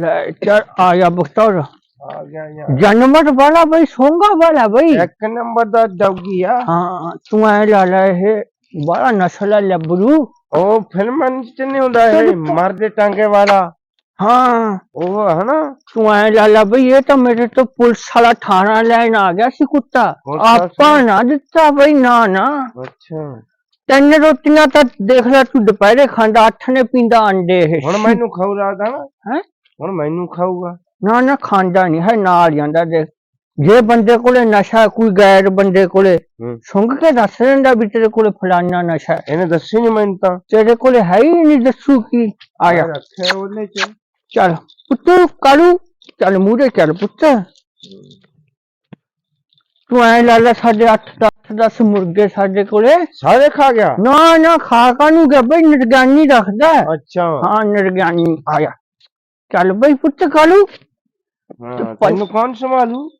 ਲੈ ਚੱਲ ਆ ਜਾ ਬਖਤੌਰ ਆ ਗਿਆ ਯਾਰ ਜਨਮਤ ਵਾਲਾ ਬਈ ਸੋਂਗਾ ਵਾਲਾ ਬਈ। ਇੱਕ ਨੰਬਰ ਦਾ ਡੌਗੀ ਆ। ਹਾਂ ਤੂੰ ਐ ਲਾ ਲੈ ਇਹ ਬੜਾ ਨਸਲ ਲੱਭਰੂ। ਉਹ ਫਿਲਮਾਂ ਚ ਨਹੀਂ ਹੁੰਦਾ ਇਹ ਮਰਦੇ ਟਾਂਗੇ ਵਾਲਾ। ਹਾਂ। ਉਹ ਹਨਾ? ਤੂੰ ਐ ਲਾ ਲੈ ਬਈ ਇਹ ਤਾਂ ਮੇਰੇ ਤੋਂ ਪੁਲਿਸ ਵਾਲਾ ਥਾਣਾ ਲੈਣ ਆ ਗਿਆ ਸੀ ਕੁੱਤਾ। ਆਪਾਂ ਨਾ ਦਿੱਤਾ ਬਈ ਨਾ ਨਾ। ਅੱਛਾ। ਤਿੰਨ ਰੋਟੀਆਂ ਤਾਂ ਦੇਖ ਲੈ ਤੂੰ ਦੁਪਹਿਰੇ ਖਾਂਦਾ ਅੱਠ ਨੇ ਪੀਂਦਾ ਅੰਡੇ। ਹੁਣ ਮੈਨੂੰ ਖਾਊ ਰਾਦਾ ਨਾ। ਹੈਂ? ਹੁਣ ਮੈਨੂੰ ਖਾਊਗਾ। ਨਾ ਨਾ ਖਾਂਦਾ ਨਹੀਂ ਹੈ ਨਾਲ ਜਾਂਦਾ ਦੇਖ। ਜੇ ਬੰਦੇ ਕੋਲੇ ਨਸ਼ਾ ਕੋਈ ਗੈਰ ਬੰਦੇ ਕੋਲੇ ਹੂੰ। ਸੁੰਘ ਕੇ ਦੱਸ ਦਿੰਦਾ ਵੀ ਤੇਰੇ ਕੋਲੇ ਫਲਾਨਾ ਨਸ਼ਾ ਹੈ। ਇਹਨੇ ਦੱਸੀ ਨਹੀਂ ਮੈਨੂੰ ਤਾਂ। ਤੇਰੇ ਕੋਲੇ ਹੈ ਹੀ ਨਹੀਂ ਦੱਸੂ ਕੀ? ਆ ਜਾ। ਰੱਖਿਆ ਉਹਨੇ ਚ। ਚੱਲ ਪੁੱਤ ਕਾਲੂ ਚੱਲ ਮੂਰੇ ਚੱਲ ਪੁੱਤ। ਤੂੰ ਐ ਲਾ ਲੈ ਸਾਡੇ 8 10 10 ਮੁਰਗੇ ਸਾਡੇ ਕੋਲੇ। ਸਾਰੇ ਖਾ ਗਿਆ? ਨਾ ਨਾ ਖਾ ਕਾਨੂੰ ਗਿਆ? ਬਈ ਨਿਰਗਾਨੀ ਰੱਖਦਾ। ਹੈ। ਅੱਛਾ। ਹਾਂ ਨਿਰਗਾਨੀ ਆਇਆ ਚੱਲ ਬਈ ਪੁੱਤ ਕਾਲੂ ਹਾਂ ਤੈਨੂੰ ਕੌਣ ਸੰਭਾਲੂ?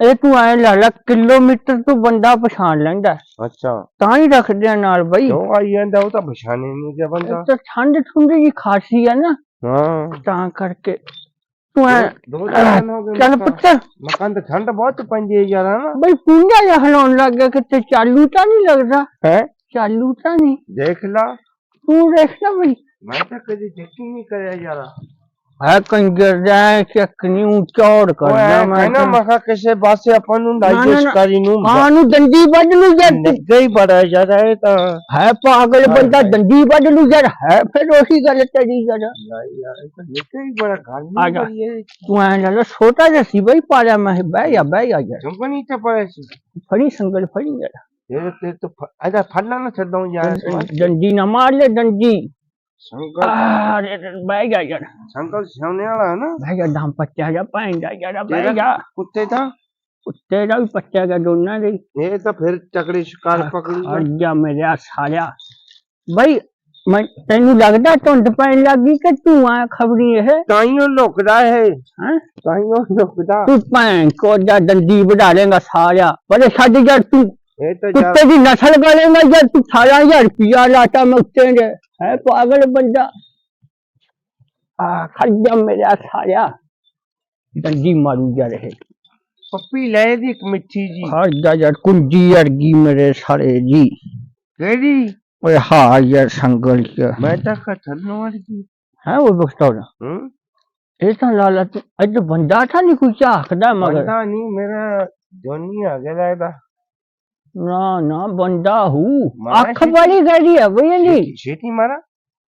ਇਹ ਤੂੰ ਐ ਲਾ ਲੈ ਕਿਲੋਮੀਟਰ ਤੋਂ ਬੰਦਾ ਪਛਾਣ ਲੈਂਦਾ। ਹੈ। ਅੱਛਾ। ਤਾਂ ਹੀ ਰੱਖਦੇ ਆ ਨਾਲ ਬਈ। ਕਿਉਂ ਆਈ ਜਾਂਦਾ ਉਹ ਤਾਂ ਪਛਾਣੇ ਨਹੀਂ ਗਿਆ ਬੰਦਾ। ਤਾਂ ਠੰਡ ਠੁੰਡ ਜੀ ਖਾਸੀ ਹੈ ਨਾ। ਹਾਂ। ਤਾਂ ਕਰਕੇ ਤੂੰ ਐ ਦੋ ਚਾਰ ਦਿਨ ਹੋ ਗਏ ਚੱਲ ਮਕਾਨ- ਪੁੱਤ। ਮਕਾਨ ਤਾਂ ਠੰਡ ਬਹੁਤ ਪੈਂਦੀ ਹੈ ਯਾਰ ਹਨਾ? ਬਈ ਪੁੰਜਾ ਜਿਹਾ ਹਲਾਉਣ ਲੱਗ ਗਿਆ ਕਿਤੇ ਚਾਲੂ ਤਾਂ ਨਹੀਂ ਲੱਗਦਾ। ਹੈ? ਚਾਲੂ ਤਾਂ ਨਹੀਂ। ਦੇਖ ਲਾ। ਤੂੰ ਦੇਖਣਾ ਬਈ। ਮੈਂ ਤਾਂ ਕਦੀ ਚੈਕਿੰਗ ਨਹੀਂ ਕਰਿਆ ਯਾਰ। ਹੈ ਕੰਜਰ ਦਾ ਚੱਕ ਨਹੀਂ ਚੌੜ ਉਹ ਕਰਦਾ ਮੈਂ ਕਹਿਣਾ ਤਾਂ। ਮੈਂ ਕਿਹਾ ਕਿਸੇ ਪਾਸੇ ਆਪਾਂ ਨੂੰ ਨਾ, ਨਾ, ਡਾਈਜੈਸਟ ਨਾ। ਕਰੀ ਨੂੰ ਹਾਂ ਨੂੰ ਦੰਦੀ ਵੱਢ ਲੂ ਜਦ ਨਿੱਗਾ ਹੀ ਬੜਾ ਯਾਰ ਇਹ ਤਾਂ ਹੈ ਪਾਗਲ ਬੰਦਾ ਦੰਦੀ ਵੱਢ ਲੂ ਜਦ ਹੈ ਫਿਰ ਉਹੀ ਗੱਲ ਤੇਰੀ ਯਾਰ ਇਹ ਤਾਂ ਨਿੱਗਾ ਹੀ ਬੜਾ ਗੱਲ ਨਹੀਂ ਤੂੰ ਐ ਲੈ ਛੋਟਾ ਜਿਹਾ ਸੀ ਬਈ ਪਾਲਿਆ ਮੈਂ ਬਹਿ ਜਾ ਬਹਿ ਜਾ ਯਾਰ ਕੰਪਨੀ ਤੇ ਪਏ ਸੀ ਫੜੀ ਸੰਗਲ ਫੜੀ ਯਾਰ ਇਹ ਤੇ ਤਾਂ ਇਹਦਾ ਫੜਨਾ ਨਾ ਛੱਡਾਂ ਯਾਰ ਦੰਦੀ ਨਾ ਮਾਰ ਲੈ ਦੰਦੀ ਸੰਗਲ ਆ ਰੇ ਰੇ, ਬਹਿ ਜਾ ਯਾਰ ਸੰਗਲ ਸਿਉਣੇ ਵਾਲਾ ਹੈ ਨਾ ਬਹਿ ਜਾ ਦਮ ਪੱਚਾ ਜਾ ਪੈਂਦਾ ਯਾਰ ਬਹਿ ਤੇਰਾ ਜਾ ਕੁੱਤੇ ਦਾ ਉੱਤੇ ਦਾ ਵੀ ਪੱਚਾ ਗਾ ਦੋਨਾਂ ਦੇ ਇਹ ਤਾਂ ਫਿਰ ਤਕੜੀ ਸ਼ਿਕਾਰ ਪਕੜੀ ਅੜ ਜਾ ਮੇਰੇ ਸਾਲਿਆ ਬਈ ਮੈਂ ਤੈਨੂੰ ਲੱਗਦਾ ਧੁੰਦ ਪੈਣ ਲੱਗੀ ਕਿ ਤੂੰ ਆ ਖਬਰੀ ਇਹ ਤਾਈਓ ਲੁਕਦਾ ਹੈ ਹੈਂ ਤਾਈਓ ਲੁਕਦਾ ਤੂੰ ਭੈਣ ਕੋ ਦਾ ਦੰਦੀ ਵਧਾ ਲੇਗਾ ਸਾਲਿਆ ਬੜੇ ਛੱਡ ਜਾ ਤੂੰ ਇਹ ਤਾਂ ਯਾਰ ਕੁੱਤੇ ਦੀ ਨਸਲ ਗਾਲੇਗਾ ਜਦ ਤੂੰ 18000 ਰੁਪਿਆ ਲਾਤਾ ਮੈਂ ਉੱਤੇ ਦੇ ਹੈ ਪਾਗਲ ਬੰਦਾ। ਆ ਖੱਜਾ ਮੇਰਾ ਸਾਲਿਆ। ਦੰਦੀ ਮਾਰੂ ਜਾ ਰਹੇ। ਪੱਪੀ ਲੈ ਦੀ ਇੱਕ ਮਿੱਠੀ ਜੀ। ਖੱਜਾ ਯਾਰ ਕੁੰਜੀ ਅਰਗੀ ਮੇਰੇ ਸਾਲੇ ਜੀ ਕਿਹੜੀ? ਓਏ ਹਾਂ ਯਾਰ ਸੰਗਲ ਚ ਮੈਂ ਤਾਂ ਖਤਰਨੋਂ ਵਰਗੀ ਹੈ ਉਹ ਬਖਤੌਰ ਹੂੰ? ਇਹ ਤਾਂ ਲਾਲਾ ਅੱਜ ਬੰਦਾ ਤਾਂ ਨਹੀਂ ਕੋਈ ਝਾਕਦਾ ਮਗਰ। ਬੰਦਾ ਨਹੀਂ ਮੇਰਾ ਜੋਨੀ ਆ ਗਿਆ ਲੱਗਦਾ ਨਾ ਨਾ ਬੰਦਾ ਹੂ ਮਾਰਾ ਅੱਖ ਛੇਤੀ- ਬੜੀ ਗੜੀ ਹੈ ਬਈ ਇਹਦੀ ਛੇਤੀ ਮਾਰਾ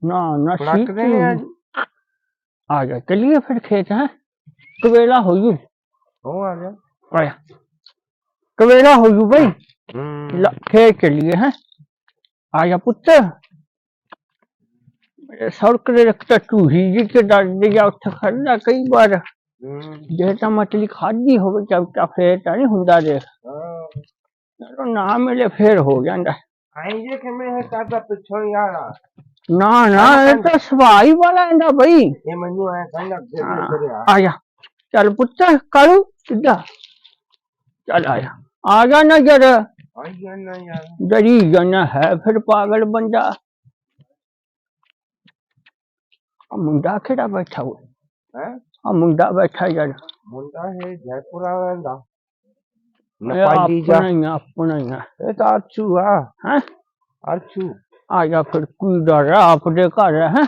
ਨਾ ਨਾ ਫੜਕ ਦੇ ਨੇ ਅੱਜ ਆ ਜਾ ਚਲਿਏ ਫਿਰ ਖੇਤ ਹੈ ਕਵੇਲਾ ਹੋ ਜੂ ਉਹ ਆ ਗਿਆ ਆਇਆ ਕਵੇਲਾ ਹੋ ਜੂ ਬਈ ਹੂੰ ਲ- ਖੇਤ ਚਲਿਏ ਹੈ ਆ ਜਾ ਪੁੱਤ ਮੇਰੇ ਸੜਕ ਦੇ ਰਖਤਾ ਟੂਹੀ ਜੀ ਕੇ ਡਰਦੇ ਜਾ ਉੱਠ ਖੜਦਾ ਕਈ ਵਾਰ ਹੂੰ ਜੇ ਤਾਂ ਮਤਲੀ ਖਾਦੀ ਹੋਵੇ ਚਵਟਾ ਫੇਰ ਤਾਂ ਨਹੀਂ ਹੁੰਦਾ ਦੇਖ ਹਾਂ ਚਲੋ ਨਾ ਮਿਲੇ ਫੇਰ ਹੋ ਜਾਂਦਾ। ਆਈ ਜੇ ਕਿ ਮੈਂ ਕਰਦਾ ਪਿੱਛੋਂ ਯਾਰ ਨਾ ਨਾ ਇਹ ਤਾਂ ਸਵਾਈ ਵਾਲਾ ਇਹਦਾ ਬਈ। ਇਹ ਮੈਨੂੰ ਐ ਕਹਿੰਦਾ ਅੱਗੇ ਆ? ਜਾ। ਚੱਲ ਪੁੱਤ ਕਾਲੂ ਸਿੱਧਾ। ਚੱਲ ਆ ਜਾ। ਆ ਜਾ ਨਾ ਜਰ ਆਈ ਜਾਨਾ ਯਾਰ। ਡਰੀ ਜਾਣਾ ਹੈ ਫਿਰ ਪਾਗਲ ਬੰਦਾ। ਆ ਮੁੰਡਾ ਕਿਹੜਾ ਬੈਠਾ ਹੋਇਆ? ਹੈ? ਆ ਮੁੰਡਾ ਬੈਠਾ ਯਾਰ ਮੁੰਡਾ ਹੈ ਜੈਪੁਰ ਵਾਲਾ ਨਪਾਲੀ ਜਾ ਆਪਣਾ ਹੀ ਆ, ਆਪਣਾ ਹੀ ਆ। ਇਹ ਤਾਂ ਅਰਸ਼ੂ ਆ। ਹੈਂ? ਅਰਸ਼ੂ ਆ ਜਾ ਫਿਰ ਕੋਈ ਡਰ ਆ, ਆਪਦੇ ਘਰ ਹੈ।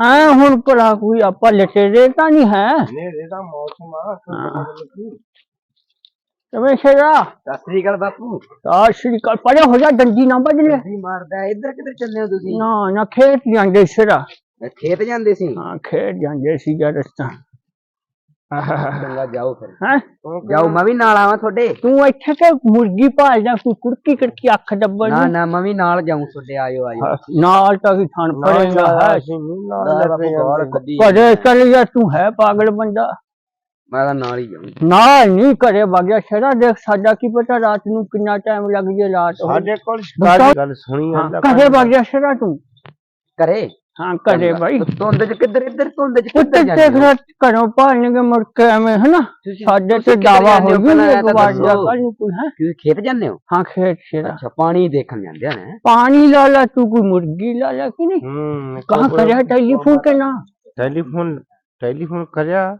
ਆ ਹੁਣ ਭਲਾ ਕੋਈ ਆਪਾਂ ਲਟੇ ਦੇ ਤਾਂ ਨਹੀਂ ਹੈ? ਨੇਰੇ ਦਾ ਮੌਸਮ ਆ ਹਾਂ। ਕਿਵੇਂ ਸ਼ੇਰਾ? ਸਤਿ ਸ੍ਰੀ ਅਕਾਲ ਬਾਪੂ। ਆ ਸ਼੍ਰੀ ਅਕਾਲ। ਪਰੇ ਹੋ ਜਾ ਡੰਡੀ ਨਾ ਬਦਲੇ ਜੀ ਮਾਰਦਾ ਇੱਧਰ ਕਿੱਧਰ ਚੱਲੇ ਹੋ ਤੁਸੀਂ? ਨਾ ਨਾ ਖੇਤ ਜਾਂਦੇ ਸਿਰਾ। ਖੇਤ ਜਾਂਦੇ ਸੀ? ਹਾਂ ਖੇਤ ਜਾਂਦੇ ਸੀ ਰਸਤਾ। ਚੰਗਾ ਜਾਓ ਫਿਰ। ਹੈ? ਜਾਓ ਮੈਂ ਵੀ ਨਾਲ ਆਵਾਂ ਤੁਹਾਡੇ। ਤੂੰ ਇੱਥੇ ਤੇ ਮੁਰਗੀ ਭਾਲ ਜਾ ਕੋਈ ਕੁੜਕੀ ਕੜਕੀ ਅੱਖ ਡੱਬਲ ਨਾ ਨੂੰ। ਮੈਂ ਵੀ ਨਾਲ ਜਾਊਂ ਤੁਹਾਡੇ ਆਇਓ ਆਇਓ। ਹਾਂ, ਨਾਲ ਤਾਂ ਵੀ ਥਣ ਨਾਲ ਪੜੇਗਾ ਹੈ। ਨਾਲ ਕੇ ਘਰੇ ਚੱਲ ਜਾ ਤੂੰ ਹੈ ਪਾਗਲ ਬੰਦਾ। ਮੈਂ ਤਾਂ ਨਾਲ ਹੀ ਜਾਊਂ। ਨਾ ਨਹੀਂ ਘਰੇ ਵਗਿਆ ਸ਼ੇਰਾ ਦੇਖ ਸਾਡਾ ਕੀ ਪਤਾ ਰਾਤ ਨੂੰ ਕਿੰਨਾ ਟਾਈਮ ਲੱਗ ਜੇ ਰਾਤ। ਸਾਡੇ ਕੋਲ ਗੱਲ ਸੁਣੀ ਹਾਂ, ਜਾਂਦਾ ਘਰੇ ਵਗਿਆ ਸ਼ੇਰਾ ਤੂੰ? ਘਰੇ? ਹਾਂ ਕਰੇ ਭਾਈ ਧੁੰਦ ਚ ਕਿੱਧਰ ਇੱਧਰ ਧੁੰਦ ਚ ਕਿੱਧਰ ਤੇ ਜਾਂਦੇ ਹੋ? ਫਿਰ ਘਰੋਂ ਭਾਲਣਗੇ ਮੁੜ ਕੇ ਐਵੇਂ ਹਨਾ? ਤੁਸੀਂ- ਸਾਡੇ ਤੁਸੀਂ ਤੇ ਕਿੱਧਰ ਦਾਵਾ ਜਾਂਦੇ ਹੋ? ਹੋ? ਪਹਿਲਾਂ ਜੂਗਾ ਇਹ ਤਾਂ ਵਾਰ ਜਾ ਦੱਸੋ। ਕੱਲ ਨੂੰ ਕੋਈ ਹੈ? ਤੁਸੀਂ ਖੇਤ ਜਾਂਦੇ ਹੋ? ਹਾਂ ਖੇਤ ਛੇੜਾ ਅੱਛਾ ਪਾਣੀ ਦੇਖਣ ਜਾਂਦੇ ਆ ਨੇ? ਪਾਣੀ ਲਾ ਲਾ ਤੂੰ ਕੋਈ ਮੁਰਗੀ ਲਾ ਲਾ ਕਿ ਨਹੀਂ? ਹੂੰ ਕਹਾਂ ਕਰਿਆ ਟੈਲੀਫੋਨ ਕੇ ਨਾ? ਟੈਲੀਫੋਨ ਟੈਲੀਫੋਨ ਕਰਿਆ?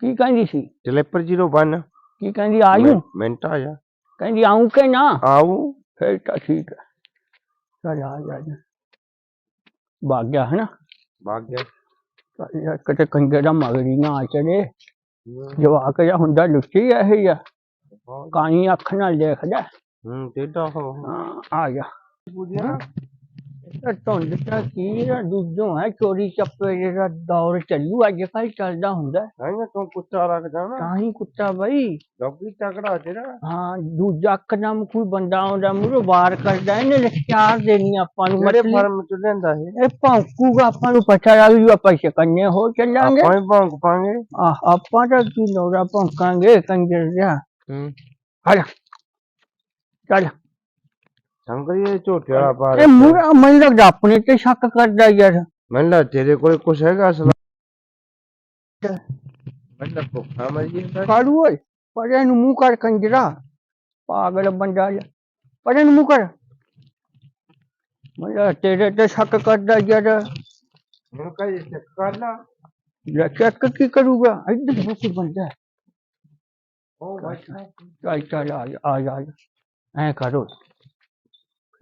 ਕੀ ਕਹਿੰਦੀ ਸੀ? ਟੈਲੀਪਰ 01 ਕੀ ਕਹਿੰਦੀ ਆਇਓ? ਮਿੰਟ ਆ ਜਾ। ਕਹਿੰਦੀ ਆਉਂ ਕੇ ਨਾ? ਆਉ ਫਿਰ ਤਾਂ ਠੀਕ ਹੈ ਚਲ ਆ ਜਾ ਜਾ। ਭਾਗ ਗਿਆ ਹੈ ਨਾ ਭਾਗ ਗਿਆ। ਚੱਲ ਯਾਰ ਕਿਤੇ ਕੰਗੇ ਦਾ ਮਗਰੀ ਨਾ ਚਲੇ ਜਵਾਕ ਜਿਹਾ ਹੁੰਦਾ ਲੁੱਟੀ ਇਹ ਹੀ ਆ। ਕਾਣੀ ਅੱਖ ਨਾਲ ਦੇਖਦਾ ਹੂੰ ਟੇਡਾ ਹੋ। ਆ ਗਿਆ ਧੁੰਦ ਤਾਂ ਕੀ ਆ ਦੂਜੋਂ ਹੈ ਚੋਰੀ ਚੱਪੇ ਜਿਹੜਾ ਦੌਰ ਚੱਲੂ ਅੱਜ ਕੱਲ ਚੱਲਦਾ ਹੁੰਦਾ। ਹੈਗਾ ਤੂੰ ਕੁੱਤਾ ਰੱਖ ਜਾਣਾ ਤਾਂ ਹੀ ਕੁੱਤਾ ਬਈ। ਡੱਬੀ ਤਕੜਾ ਤੇਰਾ ਹਾਂ ਦੂਜਾ ਕਦਮ ਕੋਈ ਬੰਦਾ ਆਉਂਦਾ ਮੂਰੇ ਵਾਰ ਕਰਦਾ ਇਹਨੇ ਲਖਿਆਰ ਦੇਣੀ ਆਪਾਂ ਨੂੰ ਮਤਲਬ ਫਾਰਮ ਚ ਲੈਂਦਾ ਇਹ? ਇਹ ਭੌਂਕੂਗਾ ਆਪਾਂ ਨੂੰ ਪਤਾ ਲੱਗ ਜੂ ਆਪਾਂ ਸ਼ਕੰਨੇ ਹੋ ਚੱਲਾਂਗੇ। ਆਪਾਂ ਹੀ ਭੌਂਕ ਪਾਂਗੇ। ਆਹ ਆਪਾਂ ਤਾਂ ਕੀ ਲੋੜਾ ਭੌਂਕਾਂਗੇ ਕੰਜਰ ਜਿਹਾ। ਹੂੰ। ਚੱਲ। ਸੰਗਰੀ ਇਹ ਝੋਟੇ ਵਾਲਾ ਪਾ ਇਹ ਮੂਰਾ ਮੈਨੂੰ ਲੱਗਦਾ ਆਪਣੇ ਤੇ ਸ਼ੱਕ ਕਰਦਾ ਯਾਰ ਮੈਨੂੰ ਲੱਗਾ ਤੇਰੇ ਕੋਲ ਕੁਛ ਹੈਗਾ ਅਸਲ ਮੈਨੂੰ ਲੱਗਾ ਭੁੱਖਾ ਮਰੀ ਜਾਂਦਾ ਕਾੜੂ ਓਏ ਪਰੇ ਨੂੰ ਮੂੰਹ ਕਰ ਕੰਜਰਾ ਪਾਗਲ ਬੰਦਾ ਜਿਹਾ ਪਰੇ ਨੂੰ ਮੂੰਹ ਕਰ ਮੈਨੂੰ ਲੱਗਦਾ ਤੇਰੇ ਤੇ ਸ਼ੱਕ ਕਰਦਾ ਯਾਰ ਮੈਨੂੰ ਕਹੇ ਚੈੱਕ ਕਰ ਲਾ ਲੈ ਚੈੱਕ ਕੀ ਕਰੂਗਾ ਇੱਧਰ ਬਹੁਤ ਕੋਈ ਬੰਦਾ ਹੈ ਉਹ ਬੈਠਾ ਚੱਲ ਚੱਲ ਆ ਜਾ ਆ ਜਾ, ਆ ਜਾ ਐ ਕਰੋ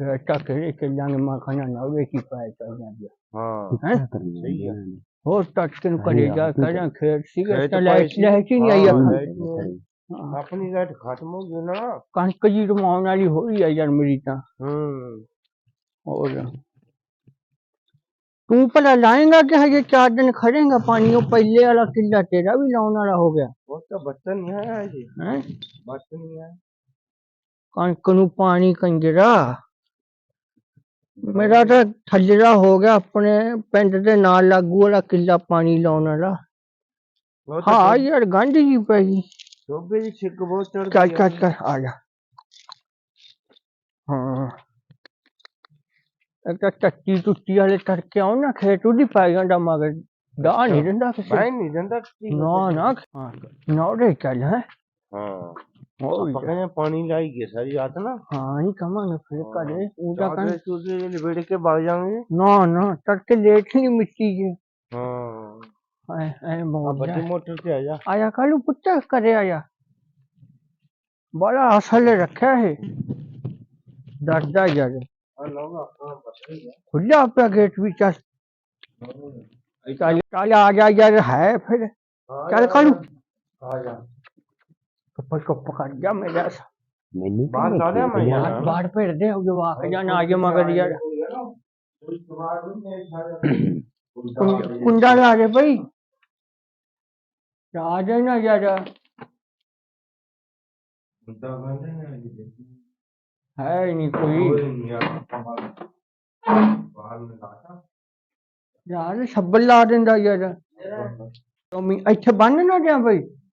ਫਿਰ ਟੱਕ ਕੇ ਚੱਲਾਂਗੇ ਮਾਂ ਖਾਣਾ ਨਾ ਹੋਵੇ ਕੀ ਪਾਇਆ ਚੱਲ ਜਾਂਦੇ ਹਾਂ ਹੈ ਸਹੀ ਹੈ ਹੋਰ ਟੱਕ ਨੂੰ ਕਰੇ ਜਾ ਕਰਾਂ ਖੇਡ ਸੀਗਾ ਖੇਤ ਤਾਂ ਪਾਈ ਲਾਈਟ ਸੀ। ਲਾਈਟ ਹੀ ਨਹੀਂ ਆਈ ਹਾਂ, ਆਪਾਂ ਲਾਈਟ ਨਹੀਂ ਹਾਂ। ਆਪਣੀ ਲਾਈਟ ਖਤਮ ਹੋ ਗਈ ਨਾ ਕਣਕ ਜੀ ਰਮਾਉਣ ਵਾਲੀ ਹੋਈ ਆ ਯਾਰ ਮੇਰੀ ਤਾਂ ਹੂੰ ਹੋਰ ਤੂੰ ਭਲਾ ਲਾਏਗਾ ਕਿ ਹਜੇ ਚਾਰ ਦਿਨ ਖੜੇਗਾ ਪਾਣੀ ਉਹ ਪਹਿਲੇ ਵਾਲਾ ਕਿੱਲਾ ਤੇਰਾ ਵੀ ਲਾਉਣ ਵਾਲਾ ਹੋ ਗਿਆ ਉਹ ਤਾਂ ਆਇਆ ਜੀ ਹੈ ਨੂੰ ਮੇਰਾ ਗਿਆ ਆਪਣੇ ਪਿੰਡ ਦੇ ਨਾਲ ਲਾਗੂ ਵਾਲਾ ਕਿੱਲਾ ਪਾਣੀ ਲਾਉਣ ਵਾਲਾ। ਹਾਂ ਯਾਰ ਗੰਢ ਜੀ ਪੈ ਗਈ। ਟੋਬੇ ਦੀ ਛਿੱਕ ਬਹੁਤ ਚੜ ਚੱਲ ਚੱਲ ਚੱਲ ਆ ਜਾ। ਹਾਂ। ਇੱਕ ਤਾਂ ਟੱਟੀ ਟੁੱਟੀ ਵਾਲੇ ਤੜਕੇ ਆਉਣ ਨਾ ਖੇਤ ਉਹਦੀ ਪੈ ਜਾਂਦਾ ਮਗਰ ਦਾ ਨਹੀਂ ਦਿੰਦਾ ਕਿਸੇ। ਮੈਂ ਨਹੀਂ ਜਾਂਦਾ ਨਾ ਨਾ। ਹਾਂ। ਨੌੜੇ ਚੱਲ ਹੈ। ਹਾਂ। ਹੋਰ ਆਪਾਂ ਕਹਿੰਦੇ ਪਾਣੀ ਲਾਈ ਗਏ ਸਾਰੀ ਰਾਤ ਨਾ ਹਾਂ ਹੀ ਕਮਾਂਗੇ ਫਿਰ ਕਰੇ ਉਹਦਾ ਚਾਦਰੇ ਕਹਿੰ ਚੂਦਰੇ ਲਵੇੜ ਕੇ ਵਗ ਜਾਵਾਂਗੇ ਨਾ ਨਾ ਤੜਕੇ ਲੇਟ ਹੀ ਮਿੱਟੀ ਜੇ ਹਾਂ ਐ ਐ ਆ ਮੋੜ ਵੱਡੀ ਮੋਟਰ ਤੇ ਆ ਜਾ ਆਇਆ ਕਾਲੂ ਪੁੱਤ ਕਰੇ ਆਇਆ ਬੜਾ ਅਸਲ ਰੱਖਿਆ ਹੈ ਡਰਦਾ ਯਾਰ ਆ ਲਾਉਂਗਾ ਹਾਂ ਬਸ ਹੀ ਜਾ ਹੈ ਜਾ ਕੱਪ ਕਰ ਜਾ ਮੇਰਾ। ਮੈਨੂੰ ਬਾਹਰ ਲਾ ਲਿਆ ਮੈਂ? ਯਾਰ ਬਾਹਰ ਭੇੜ ਦੇ ਉਹ ਜਵਾਕ ਜਾਣਾ ਆ ਜਾ ਮਗਰ ਯਾਰ। ਕੁੰਡਾ ਲਾ ਦੇ ਬਈ। ਆ ਜਾ ਨਾ ਯਾਰ। ਹੈ ਹੀ ਨਹੀਂ ਕੋਈ। ਯਾਰ ਛੱਬਲ ਲਾ ਦਿੰਦਾ ਯਾਰ। ਤੁਮੀ ਇੱਥੇ ਬੰਨ ਨਾ ਜਾ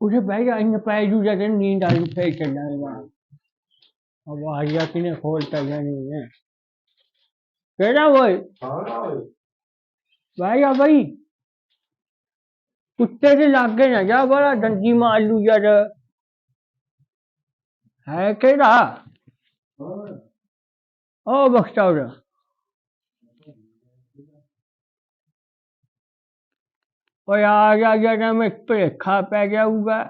ਜਾ ਯਾਰ ਉਸੇ ਬਹਿ ਜਾ ਇੰਨੇ ਪੈ ਜੂ ਜਦ ਨੀਂਦ ਆ ਗਈ ਫੇਰ ਚੱਲਾਂਗਾ ਆਵਾਜ਼ ਆ ਕਿਨੇ ਖੋਲਤਾ ਜਾਣੀ ਹੈ ਕਿਹੜਾ ਓਏ ਬਹਿ ਜਾ ਬਈ ਕੁੱਤੇ ਦੇ ਲਾਗੇ ਨਾ ਜਾ ਬੜਾ ਡੰਡੀ ਮਾਰ ਲੂ ਯਾਰ ਹੈ ਕਿਹੜਾ ਉਹ ਬਖਤਾਉਰ ਓਏ ਆ ਗਿਆ ਗਿਆ ਮੈਂ ਭੇਖਾ ਪੈ ਗਿਆ ਹੋਊਗਾ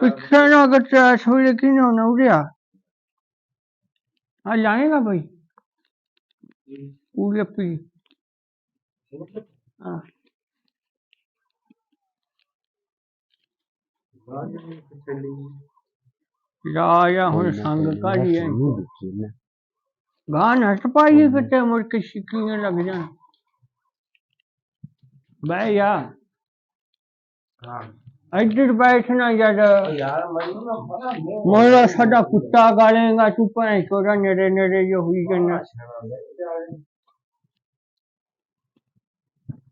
ਪਿੱਛੇ ਨਾ ਗੱਟਾ ਛੋੜੇ ਕਿ ਨਾ ਨਾ ਉੜਿਆ ਆ ਲਾਏਗਾ ਭਾਈ ਪੂਰੇ ਪੀ ਹਾਂ ਲਾ ਜਾ ਹੁਣ ਸੰਗ ਕਾਢੀ ਐ ਗਾਂ ਨੱਟ ਪਾਈ ਫਿੱਟੇ ਮੁੜ ਕੇ ਸਿੱਕੀਆਂ ਲੱਗ ਜਾਣ ਬਹਿ ਜਾ ਹਾਂ ਇੱਧਰ ਬੈਠਣਾ ਜਦ ਯਾਰ ਮੈਨੂੰ ਨਾ ਮੋਹ ਮੋਰਾ ਸਾਡਾ ਕੁੱਤਾ ਗਾਲੇਗਾ ਤੂੰ ਭੈਣ ਚੋਦਾ ਨੇੜੇ ਨੇੜੇ ਜੋ ਹੋਈ ਜੰਨਾ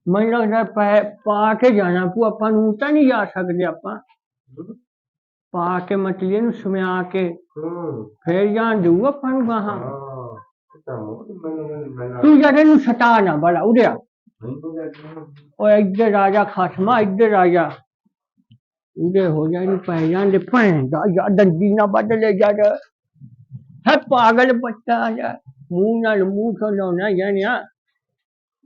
ਮੈਨੂੰ ਲੱਗਦਾ ਪੈ ਕੇ ਜਾਣਾ ਪੂ ਆਪਾਂ ਨੂੰ ਤਾਂ ਨਹੀਂ ਜਾ ਸਕਦੇ ਆਪਾਂ ਪਾ ਕੇ ਮਤਲੀਏ ਨੂੰ ਸਮਿਆ ਕੇ ਹੂੰ ਫੇਰ ਜਾਣ ਦਊ ਆਪਾਂ ਨੂੰ ਗਾਹਾਂ ਤਾਂ ਜਦ ਇਹਨੂੰ ਸਟਾ ਨਾ ਬੜਾ ਉੜਿਆ ਮੈਨੂੰ ਤਾਂ ਓਏ ਇੱਧਰ ਆ ਜਾ ਖਸਮਾ ਇੱਧਰ ਆ ਜਾ। ਉਹਦੇ ਹੋ ਜਾ ਇਹਨੂੰ ਪੈ ਜਾਂਦੇ ਭੈਣ ਦਾ ਯਾ ਡੰਡੀ ਨਾ ਵੱਢ ਲੈ ਜਾ ਜਾ। ਹੈ ਪਾਗਲ ਬੱਚਾ ਜਾ ਮੂੰਹ ਨਾਲ ਮੂੰਹ ਤੋਂ ਲਾਉਣਾ ਜਾਣਿਆ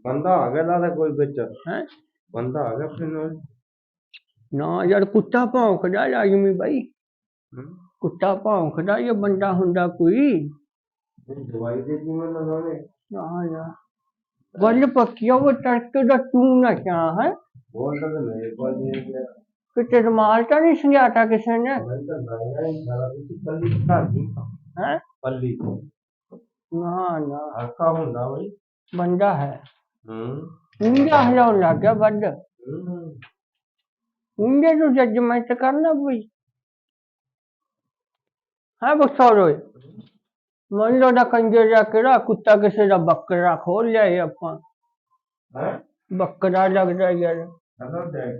ਬੰਦਾ ਆ ਗਿਆ ਦਾ ਕੋਈ ਵਿੱਚ। ਹੈ? ਬੰਦਾ ਆ ਗਿਆ ਫਿਰ ਨਾਲ। ਨਾ ਯਾਰ ਕੁੱਤਾ ਭੌਂਕਦਾ ਲਾਜ਼ਮੀ ਬਾਈ। ਕੁੱਤਾ ਭੌਂਕਦਾ ਇਹ ਬੰਦਾ ਹੁੰਦਾ ਕੋਈ। ਦਵਾਈ ਦੇ ਦੀ ਲਾਉਣੇ ਨਾ ਯਾਰ। ਵੱਲ ਪੱਕਿਆ ਉਹ ਟਰਕ ਦਾ ਤੂੰ ਨਾ ਚਾਹ ਹੈ? ਬੋਲ ਤਾਂ ਨਹੀਂ ਕੋਈ ਨਹੀਂ ਕਿਤੇ ਰਮਾਲ ਤਾਂ ਨਹੀਂ ਸੰਗਿਆਤਾ ਕਿਸੇ ਨੇ? ਮੈਂ ਤਾਂ ਨਹੀਂ ਸਾਰਾ ਕੁਝ ਪੱਲੀ ਘਰ ਦੀ ਹੈ? ਪੱਲੀ ਨਾ ਨਾ। ਹੱਕਾ ਹੁੰਦਾ ਬਈ। ਬੰਦਾ ਹੈ। ਹੂੰ। ਉਂਗਾ ਹਿਲਾਉਣ ਲੱਗ ਗਿਆ ਵੱਡ। ਹੂੰ ਉਂਗੇ ਨੂੰ ਜੱਜਮੈਂਟ ਕਰਨਾ ਬਈ। ਹਾਂ ਬਖਤੌਰ ਮੰਨ ਲਓ ਦਾ ਕੰਜਰ ਜਾ ਕਿਹੜਾ ਕੁੱਤਾ ਕਿਸੇ ਦਾ ਬੱਕਰਾ ਖੋਲ ਲਿਆ ਇਹ ਆਪਾਂ। ਹੈ? ਬੱਕਰਾ ਲੱਗਦਾ ਯਾਰ ਡੈਡ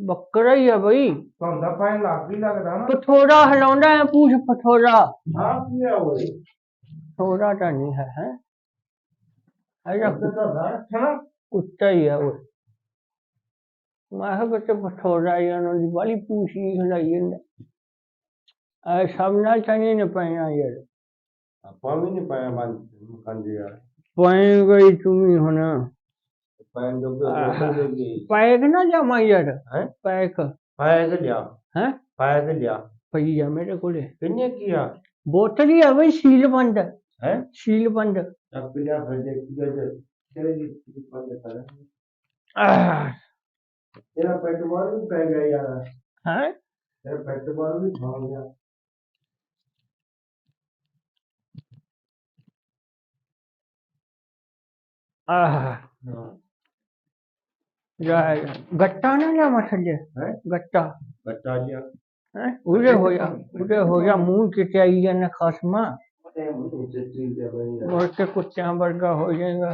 ਬੱਕਰਾ ਹੀ ਹੈ ਬਈ। ਧੰਦਾ ਪੈਣ ਲੱਗ ਹੀ ਲੱਗਦਾ ਨਾ। ਪਥੋਰਾ ਹਿਲਾਉਂਦਾ ਹੈ ਪੂਛ ਪਥੋਰਾ ਆ ਕੀ ਆ ਓਏ? ਥੋੜਾ ਤਾਂ ਨਹੀਂ ਹੈ ਹੈ? ਅਜਾ ਰੱਖਣਾ ਕੁੱਤਾ ਹੀ ਹੈ ਉਹ ਮੈਂ ਕਿਹਾ ਕਿ ਪਥੋਰਾ ਹੀ ਉਹਨਾਂ ਦੀ ਵਾਲੀ ਪੂਛ ਹੀ ਹਿਲਾਈ ਜਾਂਦਾ। ਐ ਸਭ ਨਾਲ ਚੰਗੇ ਨੇ ਪੈਣਾ ਯਾਰ। ਆਪਾਂ ਵੀ ਨਹੀਂ ਪਾਇਆ ਮਨ ਕੰਜੀ ਯਾਰ ਪਾਏ ਗਈ ਤੁਮੀ ਹੁਣ ਪੈਨ ਜੋਗੇ ਆਹਾ। ਉਹ ਜੋਗੇ ਪੈਕ ਨਾ ਜਾਮਾ ਯਾਰ ਹੈ ਤੇ ਲਿਆ ਹੈ ਪਾਇਆ ਤੇ ਲਿਆ ਪਈ ਆ ਮੇਰੇ ਕੋਲੇ ਕਿੰਨੇ ਕੀ ਆ ਬੋਤਲ ਹੀ ਆ ਬਈ ਸੀਲ ਬੰਦ ਹੈ ਸੀਲ ਬੰਦ ਚੱਕ ਲਿਆ ਫਿਰ ਜੇ ਕੀ ਜੇ ਤੇਰੇ ਜੀ ਕੀ ਪੰਦੇ ਕਰ ਤੇਰਾ ਪੈਟ ਬਾਲ ਵੀ ਪੈ ਗਿਆ ਯਾਰ ਹੈ ਤੇਰਾ ਪੈਟ ਬਾਲ ਵੀ ਖਾ ਗਿਆ ਆਹ ਹਾਂ ਜਾ ਗੱਟਾ ਨਾ ਲਿਆ ਮਥਲੇ ਹੈ ਗੱਟਾ ਬੱਚਾ ਜਿਆ ਹੈ ਉਹਦੇ ਹੋਇਆ ਉਹਦੇ ਹੋਇਆ ਮੂੰਹ ਚਟਾਈ ਜਾਂਦਾ ਖਸਮਾ ਤੇ ਮੂੰਹ ਤੇ ਚੀਜ਼ ਦੇ ਬਈ ਮੁੜ ਕੇ ਕੁੱਤਿਆਂ ਵਰਗਾ ਹੋ ਜਾਏਗਾ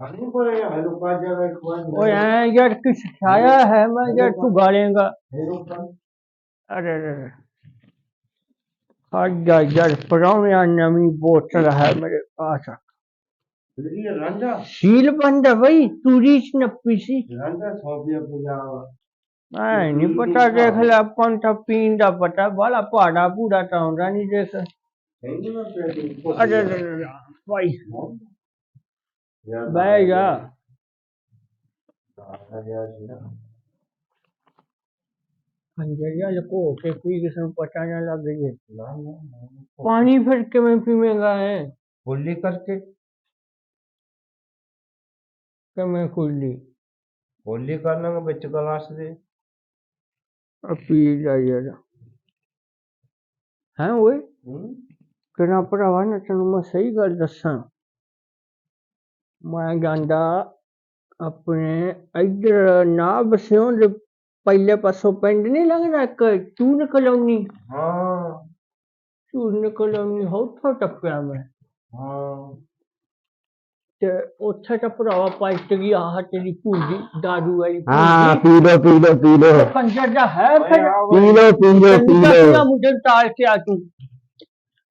ਹਣੀ ਕੋਲੇ ਹਲੋ ਪਾ ਜਾਵੇ बोतल है मेरे पास। सील बंद है भाई चूरी नपी सी नहीं पता देख ले कौन सा पीन का पता बड़ा पहाड़ा पूरा तो आंदा नहीं देख। अरे भाई। जा ਜਾ ਅੰਜਰੀਆ ਲਕੋ ਕੇ ਕੋਈ ਕਿਸੇ ਨੂੰ ਪਤਾ ਨਾ ਲੱਗ ਜੇ ਪਾਣੀ ਫਿਰ ਕਿਵੇਂ ਪੀਵੇਂਗਾ ਹੈ होली करके ਕਿਵੇਂ ਖੁੱਲੀ होली करना के बिच गिलास दे ਆ ਪੀ ਜਾ ਯਾਰ ਹੈ ਓਏ ਕਿਹੜਾ ਭਰਾਵਾ ਨਾ ਤੈਨੂੰ ਮੈਂ ਸਹੀ ਗੱਲ ਦੱਸਾਂ ਮੈਂ ਜਾਂਦਾ ਆਪਣੇ ਇੱਧਰ ਨਾ ਬਸਿਓ ਦੇ ਪਹਿਲੇ ਪਾਸੋਂ ਪਿੰਡ ਨਹੀਂ ਲੱਗਦਾ ਇੱਕ ਚੂਨ ਕਲੋਨੀ हाँ ਚੂਨ ਕਲੋਨੀ ਉੱਥੋਂ ਟੱਪਿਆ ਮੈਂ। ਤੇ ਉੱਥੇ ਤਾਂ ਭਰਾਵਾ ਪਲਟ ਗਈ ਆਹ ਤੇਰੀ ਭੂਜੀ ਦਾਰੂ ਵਾਲੀ ਹਾਂ ਪੀ ਲੋ ਪੀ ਲੋ ਪੀ ਲੋ ਕੰਜਰ ਦਾ ਹੈ ਫਿਰ? ਪੀ ਲੋ ਪੀ ਲੋ ਪੀ ਲੋ ਮੁਝੇ ਤਾਲ ਕੇ ਆ ਤੂੰ?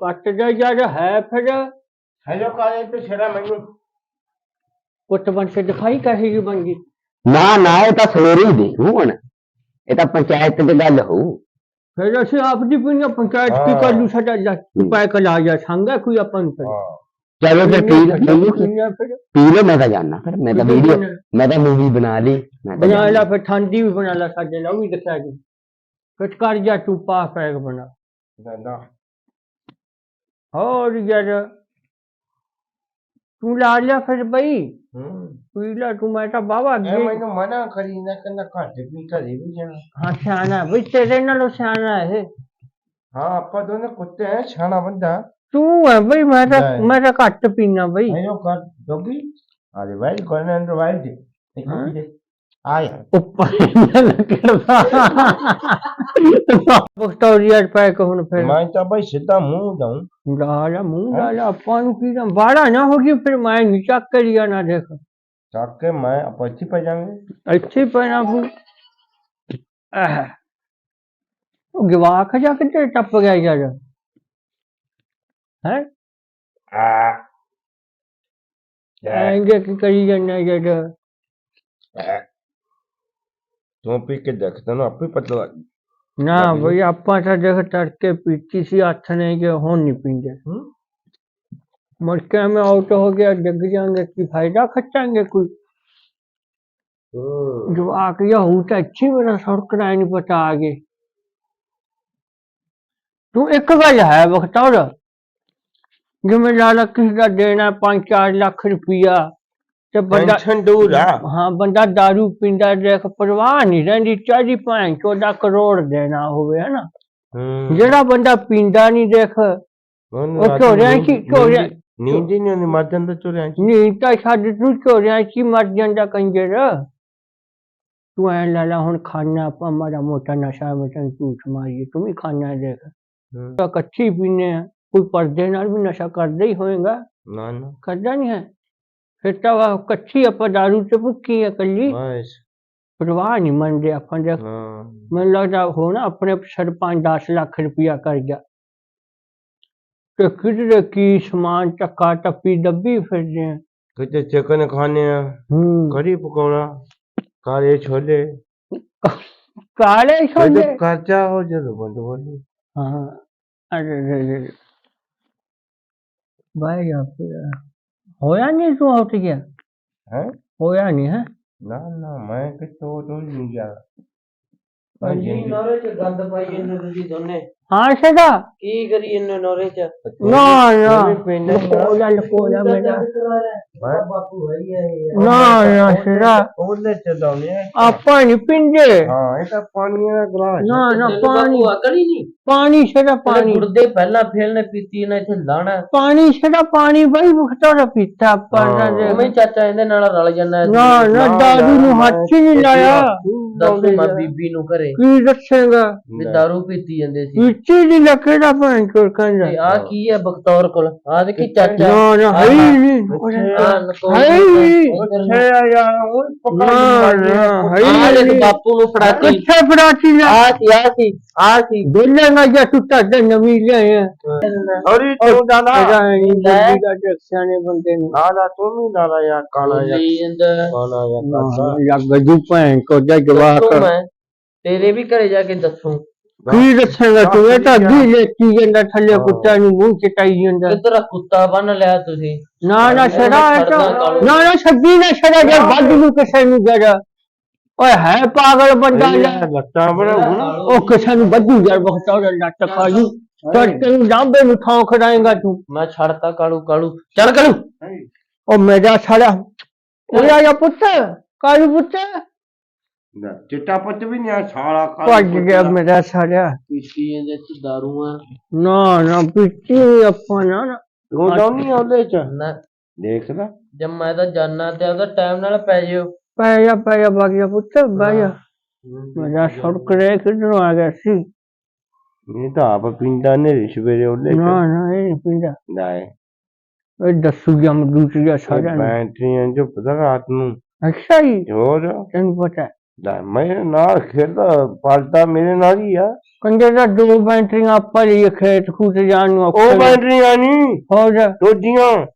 ਕੱਟ ਗਿਆ ਜਦ ਹੈ ਫਿਰ? ਹੈਲੋ ਕਾਲੇ ਤੇ ਛੇੜਾ ਮੈਨੂੰ। ਕੁੱਟ ਬਣ ਕੇ ਦਿਖਾਈ ਕਹੇ ਜੀ ਬੰਗੀ ਨਾ ਨਾ ਇਹ ਤਾਂ ਸਵੇਰੇ ਦੇ ਹੁਣ। ਇਹ ਤਾਂ ਪੰਚਾਇਤ ਦੀ ਗੱਲ ਹੋਊ। ਫਿਰ ਅਸੀਂ ਆਪ ਦੀ ਪੁੰਨ ਪੰਚਾਇਤ ਕੀ ਕਰ ਲੂ ਸਾਡਾ ਜਾ ਉਪਾਇ ਕਲਾ ਜਾ ਸੰਗਾ ਕੋਈ ਆਪਾਂ ਨੂੰ ਚਲੋ ਫਿਰ ਠੀਕ ਹੈ ਪੀ ਮੈਂ ਤਾਂ ਜਾਣਾ ਫਿਰ। ਮੈਂ ਤਾਂ ਵੀਡੀਓ ਮੈਂ ਤਾਂ ਮੂਵੀ ਬਣਾ ਲਈ। ਬਣਾ ਲਾ ਫਿਰ ਠੰਡੀ ਵੀ ਬਣਾ ਲਾ ਸਾਡੇ ਨਾਲ ਵੀ ਦਿਖਾ ਦੇ। ਫਿਰ ਕਰ ਜਾ ਤੂੰ ਪਾ ਬਣਾ। ਨਾ ਨਾ ਹੋਰ ਯਾਰ ਤੂੰ ਲਾ ਲਿਆ ਫਿਰ ਬਈ। ਹੂੰ। ਪੀ ਲੈ ਤੂੰ ਮੈਂ ਤਾਂ ਇਹ ਅੱਗੇ। ਮੈਨੂੰ ਮਨਾ ਕਰੀ ਨਾ ਕਹਿੰਦਾ ਘੱਟ ਵੀ ਘਰੇ ਵੀ ਜਾਣਾ। ਹਾਂ ਸਿਆਣਾ ਬਈ ਤੇਰੇ ਨਾਲੋਂ ਸਿਆਣਾ ਇਹ। ਹਾਂ ਆਪਾਂ ਦੋਨੇ ਕੁੱਤੇ ਐ ਛਾਣਾ ਬੰਦਾ। ਤੂੰ ਹੈ ਬਈ ਮੈਂ ਤਾਂ। ਮੈਂ ਤਾਂ ਘੱਟ ਪੀਣਾ ਬਈ। ਮੈਨੂੰ ਕਰ ਦੋਗੀ ਅਰੇ ਭਾਈ ਕੋਣ ਅੰਦਰ ਵਾਈਲ ਦੇ ਇੱਕ ਹਾਂ? ਵੀ ਦੇ ਆਇਆ ਉੱਪਰ ਨਾ ਕਰਦਾ ਬਖਤੌਰੀਆ ਪੈ ਕੇ ਹੁਣ ਫਿਰ ਮੈਂ ਤਾਂ ਭਾਈ ਸਿੱਧਾ ਮੂੰਹ ਦਊਂ ਲਾ ਮੂੰਹ ਲਾ ਬਾੜਾ ਨਾ ਹੋ ਗਈ ਫਿਰ ਮੈਂ ਨਹੀਂ ਚੱਕ ਕਰੀਆ ਨਾ ਆ ਲੱਗ ਬਈ ਆਪਾਂ ਤਾਂ ਦੇਖ ਤੜਕੇ ਪੀਤੀ ਸੀ ਹੱਥ ਨੇ ਕਿ ਹੁਣ ਨਹੀਂ ਪੀਂਦੇ। ਹੂੰ? ਮੁੜ ਕੇ ਮੈਂ ਆਊਟ ਹੋ ਗਿਆ ਡਿੱਗ ਜਾਾਂਗੇ ਕੀ ਫਾਇਦਾ ਖੱਟਾਂਗੇ ਕੋਈ? ਹੂੰ। ਜੋ ਆ ਗਿਆ ਹੂ ਤਾਂ ਅੱਛੀ ਮੇਰਾ ਸੜਕਣਾ ਨਹੀਂ ਪਤਾ ਆਗੇ ਤੂੰ ਇੱਕ ਗੱਲ ਹੈ ਬਖਤੌਰ। ਜਿਵੇਂ ਲਾਲਾ ਕਿਸੇ ਦਾ ਦੇਣਾ 5-4 ਲੱਖ ਰੁਪਈਆ ਤੇ ਬੰਦਾ ਟੈਨਸ਼ਨ ਦੂਰ ਆ। ਹਾਂ ਬੰਦਾ दारू ਪੀਂਦਾ ਦੇਖ ਪਰਵਾਹ ਨਹੀਂ ਰਹਿੰਦੀ ਚਾਹੀ ਭਾਂ ਚੋਦਾ ਕਰੋੜ ਦੇਣਾ ਹੋਵੇ ਹਨਾ? ਜਿਹੜਾ ਬੰਦਾ ਪੀਂਦਾ ਨਹੀਂ ਦੇਖ ਉਹ ਚੋਰਿਆਂ ਕੀ- ਨੀਂਦ- ਚੋਰਿਆਂ- ਨੀਂਦ ਹੀ ਨਹੀਂ ਮਰ ਜਾਂਦਾ ਚੋਰਿਆਂ ਚ। ਨਹੀਂ ਤਾਂ ਛੱਡ ਤੂੰ ਚੋਰਿਆਂ ਹੀ ਮਰ ਜਾਂਦਾ ਕੰਜਰ। ਤੂੰ ਐ ਲਾਲਾ ਹੁਣ ਖਾਣਾ ਆਪਾਂ ਮਾੜਾ ਮੋਟਾ ਨਸ਼ਾ ਵਿੱਚ ਝੂਠ ਮਾਰੀਏ ਤੂੰ ਵੀ ਖਾਣਾ ਦੇਖ। ਤਾਂ ਕੱਚੀ ਪੀਨੇ ਆ ਕੋਈ ਪਰਦੇ ਨਾਲ ਵੀ ਨਸ਼ਾ ਕਰਦਾ ਹੀ ਹੋਏਗਾ। ਨਾ ਨਾ। ਕਰਦਾ ਨਹੀਂ ਹੈ। ਫਿਰ ਤਾਂ ਉਹ ਕੱਚੀ ਆਪਾਂ ਦਾਰੂ ਤੇ ਭੁੱਕੀ ਆ ਕੱਲੀ ਬਸ। ਪਰਵਾਹ ਨਹੀਂ ਮੰਨਦੇ ਆਪਾਂ ਦੇ। ਹਾਂ। ਮੈਨੂੰ ਲੱਗਦਾ ਹੋਣਾ ਆਪਣੇ ਸਰਪੰਚ 10 ਲੱਖ ਰੁਪਇਆ ਕਰ ਗਿਆ। ਤੇ ਕਿਧਰੇ ਕੀ ਸਮਾਨ ਚੱਕਾ ਟੱਪੀ ਦੱਬੀ ਫਿਰਦੇ ਆ। ਕਿਤੇ ਚਿਕਨ ਖਾਣੇ ਆ। ਹੂੰ। ਕੜੀ ਪਕੌੜਾ ਕਾਲੇ ਛੋਲੇ। ਕਾਲੇ ਛੋਲੇ? ਕਰਜਾ ਹੋ ਜਦੋਂ ਬੰਦ ਬੋਲੀ ਹਾਂ। ਅਰੇ ਬਾਈ ਆ ਹੋਇਆ ਨਹੀਂ ਤੂੰ ਉੱਠ ਗਿਆ ਹੈ ਹੋਇਆ ਨਹੀਂ ਹੈ ਨਾ ਨਾ ਮੈਂ ਕਿਤੋਂ ਤੋਂ ਨਹੀਂ ਗਿਆ ਹਾਂਜੀ ਨੋਰੇ ਚ ਗੰਦ ਪਾਈ ਜਾਂਦੇ ਤੁਸੀਂ ਦੋਨੇ ਹਾਂ ਸਦਾ ਕੀ ਕਰੀ ਇਹਨੇ ਨੋਰੇ ਚ? ਨਾ ਨਾ। ਮੈਂ ਲਕੋ ਜਾ ਲਕੋ ਜਾ ਮੇਰਾ ਮੈਂ ਬਾਪੂ ਹੈ? ਹੀ ਹੈ ਇਹ। ਨਾ ਨਾ ਸਦਾ ਉਹਨੇ ਚਲਾਉਣੇ ਆ। ਆਪਾਂ ਨਹੀਂ ਪਿੰਦੇ। ਹਾਂ ਇਹ ਤਾਂ ਪਾਣੀ ਦਾ ਗਲਾਸ ਨਾ ਨਾ ਪਾਣੀ। ਬਾਪੂ ਅਕਲ ਨਹੀਂ ਪਾਣੀ ਸਦਾ ਪਾਣੀ ਪਾਣੀ। ਗੁਰਦੇ ਪਹਿਲਾਂ ਫੇਲਨੇ ਪੀਤੀ ਨਾ ਇੱਥੇ ਲਾਣਾ। ਪਾਣੀ ਸਦਾ ਪਾਣੀ ਬਈ ਮੁਖਤਰ ਪੀਤਾ। ਨਾ ਦੇ ਉਵੇਂ ਹੀ ਚਾਚਾ ਇਹਦੇ ਨਾਲ ਰਲ ਜਾਂਦਾ। ਨਾ ਨਾ ਦਾਦੂ ਨੂੰ ਹੱਥ ਹੀ ਨਹੀਂ ਲਾਇਆ। ਦੱਸੂ ਮੈਂ ਬੀਬੀ ਨੂੰ ਘਰੇ। ਕੀ ਦੱਸੇਗਾ? ਵੀ ਦਾਰੂ ਪੀਤੀ ਜਾਂਦੇ ਸੀ। ਇੱਥੇ ਦੀ ਲੱਕੜਾ ਚੋਰ ਕਹਿੰਦਾ ਤੇ ਆ ਕੀ ਹੈ ਬਖਤੌਰ ਕੋਲ? ਆ ਦੇਖੀ ਚਾਚਾ। ਨਾ ਨਾ ਹੈ ਹੀ ਨਹੀਂ। ਹੈ ਹੀ ਨਹੀਂ। ਅੱਛਾ ਯਾਰ ਉਹ ਪਕੜ ਨਾ ਨਾ ਹੈ ਹੀ ਨਹੀਂ। ਬਾਪੂ ਨੂੰ ਫੜਾਤੀ। ਕਿੱਥੇ ਫੜਾਤੀ ਨਾ। ਆ ਸੀ ਆ ਸੀ ਆ ਸੀ। ਬੋਲੇਗਾ ਜਾਂ ਤੂੰ ਤਾਂ ਨਵੀਂ ਲਿਆ ਅਰੇ ਤੂੰ ਪਤਾ ਨਹੀਂ ਬੁੱਢੀ ਦਾ ਟੈਕਸਾਂ ਨੇ ਬੰਦੇ ਨੂੰ। ਨਾਲਾ ਤੂੰ ਵੀ ਨਾਲਾ ਯਾਰ ਕਾਲਾ ਯਾਰ ਬੋਲੀ ਜਾਂਦਾ ਕਾਲਾ ਯਾਰ ਕਾਲਾ। ਲੱਗ ਜੂ ਭੈਣ ਕੋ ਜਾ ਦੱਸੂ ਮੈਂ। ਤੇਰੇ ਵੀ ਘਰੇ ਜਾ ਕੇ ਦੱਸੂ। ਕੀ ਦੱਸੇਗਾ ਤੂੰ? ਇਹ ਤਾਂ ਦੀ ਲੈਤੀ ਜਾਂਦਾ ਥੱਲੇ ਕੁੱਤਾ ਨੂੰ ਮੂੰਹ ਚਟਾਈ ਜਾਂਦਾ। ਕਿਧਰ ਕੁੱਤਾ? ਬੰਨ ਲਿਆ ਤੁਸੀਂ। ਨਾ ਨਾ ਛੜਾ ਤਾਂ ਨਾ ਨਾ ਛੱਡੀ ਨਾ ਛੜਾ ਜੇ ਵੱਧ ਨੂੰ ਕਿਸੇ ਨੂੰ ਜਰਾ ਓਏ ਹੈ ਪਾਗਲ ਬੰਦਾ ਲੱਤਾਂ ਬੜਾ ਗੁਣਾ ਉਹ ਕਿਸੇ ਨੂੰ ਵੱਧੂ ਯਾਰ ਬਹੁਤ ਔਰ ਲੱਟ ਖਾਜੂ ਤੜਕੇ ਨੂੰ ਡਾਂਬੇ ਨੂੰ ਥਾਂ ਖੜਾਏਗਾ ਤੂੰ। ਮੈਂ ਛੱਡਤਾ ਕਾਲੂ ਕਾਲੂ ਚੱਲ ਕਾਲੂ ਉਹ ਮੇਰਾ ਸਾਲਾ। ਉਹ ਆ ਪੁੱਤ ਕਾਲੂ ਪੁੱਤ? ਨਾ, ਚਿੱਟਾ ਪੁੱਤ ਵੀ ਨਹੀਂ ਆ ਛਾਲਾ ਕਾਲਾ ਭੱਜ ਪੁੱਤ ਗਿਆ ਦਾ। ਮੇਰਾ ਸਾਲਾ ਪੀਤੀ ਇਹਦੇ ਚ ਦਾਰੂ ਆ। ਨਾ ਨਾ ਪਿੱਛੇ ਆਪਾਂ ਨਾ ਨਾ। ਤੂੰ ਲਾਉਣੀ ਉਹਦੇ ਚ? ਨਾ। ਦੇਖ ਲੈ ਜਦ ਮੈਂ ਤਾਂ ਜਾਨਾ ਤੇ ਉਹਦਾ ਟਾਈਮ ਨਾਲ ਪੈ ਜਿਓ। ਪੈ ਜਾ ਪੈ ਜਾ ਬਾਗਿਆ ਪੁੱਤ ਬਹਿ ਜਾ। ਮੇਰਾ ਸੜਕ ਰੇ ਕਿਧਰੋਂ ਆ ਗਿਆ ਸੀ। ਇਹ ਤਾਂ ਆਪ ਪਿੰਡਾਂ ਨੇ ਸਵੇਰੇ ਉਹਦੇ ਚ। ਨਾ ਨਾ ਇਹ ਨਹੀਂ ਪੀਂਦਾ। ਨਾਏ ਇਹ ਦੱਸੂ ਜਾਂ ਦੂਸਰੀ ਸਾਰਿਆਂ ਨੂੰ। ਬੈਟਰੀਆਂ ਜੋ ਪਤਾ ਰਾਤ ਨੂੰ। ਅੱਛਾ ਜੀ। ਹੋਰ? ਤੈਨੂੰ ਪਤਾ ਹੈ। ਲੈ ਮੇਰੇ ਨਾਲ ਖੇਡਦਾ ਪਲਦਾ ਮੇਰੇ ਨਾਲ ਹੀ ਆ। ਕੰਜਰ ਦਾ ਦੋ ਬੈਟਰੀਆਂ ਆਪਾਂ ਲਈ ਖੇਤ ਖੂਤ ਜਾਣ ਨੂੰ ਉਹ ਬੈਟਰੀਆਂ ਨਹੀਂ ਹੋਰ। ਦੂਜੀਆਂ।